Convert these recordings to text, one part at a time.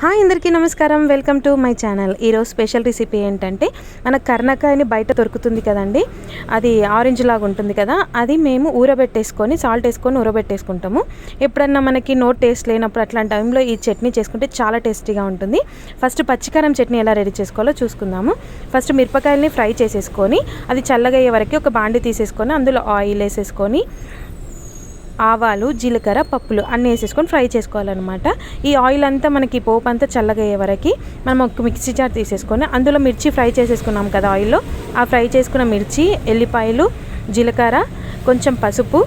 Hi అందరికీ నమస్కారం. Welcome to my channel. ఈరోజు స్పెషల్ రెసిపీ ఏంటంటే మన కర్ణకాయని బయట దొరుకుతుంది కదండి. అది ఆరెంజ్ లాగా ఉంటుంది కదా అది మేము ఊరబెట్టేసుకొని సాల్ట్ వేసుకొని ఊరబెట్టేసుకుంటాము. ఎప్పుడన్నా మనకి నో టేస్ట్ లేనప్పుడు అట్లాంటి టైంలో ఈ చట్నీ చేసుకుంటే చాలా టేస్టీగా ఉంటుంది. ఫస్ట్ పచ్చికారం చట్నీ ఎలా రెడీ చేసుకోవాలో చూసుకుందాము. ఫస్ట్ మిరపకాయలని ఫ్రై చేసేసుకొని అది చల్లగయ్యే వరకు ఒక బాండి తీసేసుకొని అందులో ఆయిల్ వేసేసుకొని ఆవాలు జీలకర్ర పప్పులు అన్నీ వేసేసుకొని ఫ్రై చేసుకోవాలన్నమాట. ఈ ఆయిల్ అంతా మనకి పోపు అంతా చల్లగా అయ్యే వరకు మనం ఒక మిక్సీ జార్ తీసేసుకొని అందులో మిర్చి ఫ్రై చేసేసుకున్నాం కదా ఆయిల్లో. ఆ ఫ్రై చేసుకున్న మిర్చి ఎల్లిపాయలు జీలకర్ర కొంచెం పసుపు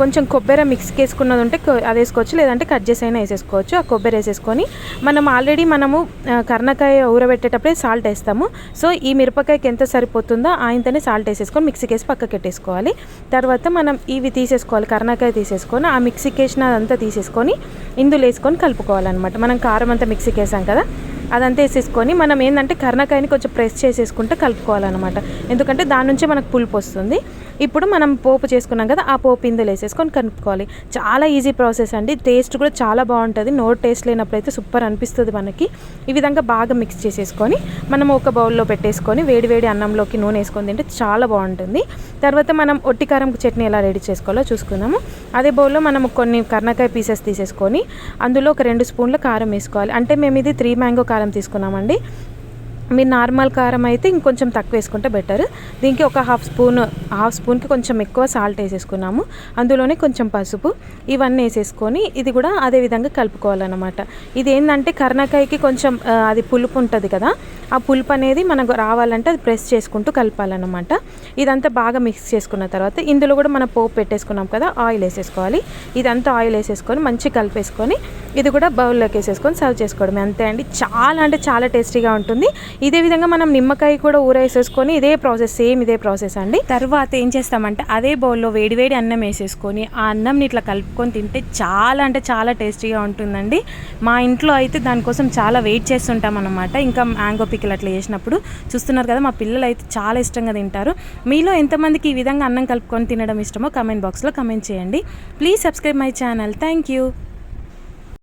కొంచెం కొబ్బరి మిక్స్కి వేసుకున్నది ఉంటే అది వేసుకోవచ్చు. లేదంటే కట్ చేసి అయినా వేసేసుకోవచ్చు. ఆ కొబ్బరి వేసేసుకొని మనం ఆల్రెడీ మనము కర్ణకాయ ఊరబెట్టేటప్పుడే సాల్ట్ వేస్తాము. సో ఈ మిరపకాయకి ఎంత సరిపోతుందో ఆయనతోనే సాల్ట్ వేసేసుకొని మిక్సీకి వేసి పక్కకి పెట్టేసుకోవాలి. తర్వాత మనం ఇవి తీసేసుకోవాలి కర్ణకాయ తీసేసుకొని ఆ మిక్సీకి వేసిన అదంతా తీసేసుకొని ఇందులో వేసుకొని కలుపుకోవాలన్నమాట. మనం కారం అంతా మిక్సీకి వేసాం కదా. అదంతా వేసేసుకొని మనం ఏంటంటే కర్ణకాయని కొంచెం ప్రెస్ చేసేసుకుంటే కలుపుకోవాలన్నమాట. ఎందుకంటే దాని నుంచే మనకు పులుపు వస్తుంది. ఇప్పుడు మనం పోపు చేసుకున్నాం కదా ఆ పోపు ఇందులో వేసేసుకొని కలుపుకోవాలి. చాలా ఈజీ ప్రాసెస్ అండి. టేస్ట్ కూడా చాలా బాగుంటుంది. నో టేస్ట్ లేనప్పుడు అయితే సూపర్ అనిపిస్తుంది మనకి. ఈ విధంగా బాగా మిక్స్ చేసేసుకొని మనం ఒక బౌల్లో పెట్టేసుకొని వేడి వేడి అన్నంలోకి నూనె వేసుకొని తింటే చాలా బాగుంటుంది. తర్వాత మనం ఒట్టికారం చట్నీ ఎలా రెడీ చేసుకోవాలో చూసుకుందాము. అదే బౌల్లో మనం కొన్ని కర్ణకాయ పీసెస్ తీసేసుకొని అందులో ఒక రెండు స్పూన్ల కారం వేసుకోవాలి. అంటే మేము ఇది త్రీ మ్యాంగో కారం తీసుకున్నామండి. మీరు నార్మల్ కారం అయితే ఇంకొంచెం తక్కువ వేసుకుంటే బెటర్. దీనికి ఒక హాఫ్ స్పూన్ హాఫ్ స్పూన్కి కొంచెం ఎక్కువ సాల్ట్ వేసేసుకున్నాము. అందులోనే కొంచెం పసుపు ఇవన్నీ వేసేసుకొని ఇది కూడా అదే విధంగా కలుపుకోవాలన్నమాట. ఇది ఏంటంటే కర్ణకాయకి కొంచెం అది పులుపు ఉంటుంది కదా ఆ పులుపు అనేది మనకు రావాలంటే అది ప్రెస్ చేసుకుంటూ కలపాలన్నమాట. ఇదంతా బాగా మిక్స్ చేసుకున్న తర్వాత ఇందులో కూడా మనం పోపు పెట్టేసుకున్నాం కదా ఆయిల్ వేసేసుకోవాలి. ఇదంతా ఆయిల్ వేసేసుకొని మంచిగా కలిపేసుకొని ఇది కూడా బౌల్లోకి వేసేసుకొని సర్వ్ చేసుకోవడమే. అంతే అండి. చాలా అంటే చాలా టేస్టీగా ఉంటుంది. ఇదే విధంగా మనం నిమ్మకాయ కూడా ఊరేసేసుకొని ఇదే ప్రాసెస్ సేమ్ ఇదే ప్రాసెస్ అండి. తర్వాత ఏం చేస్తామంటే అదే బౌల్లో వేడివేడి అన్నం వేసేసుకొని ఆ అన్నంని ఇట్లా కలుపుకొని తింటే చాలా అంటే చాలా టేస్టీగా ఉంటుందండి. మా ఇంట్లో అయితే దానికోసం చాలా వెయిట్ చేస్తుంటాం అనమాట ఇంకా మ్యాంగో పికిల్ అట్లా చేసినప్పుడు చూస్తున్నారు కదా మా పిల్లలు అయితే చాలా ఇష్టంగా తింటారు. మీలో ఎంతమందికి ఈ విధంగా అన్నం కలుపుకొని తినడం ఇష్టమో కమెంట్ బాక్స్లో కమెంట్ చేయండి. Please subscribe my channel. Thank you.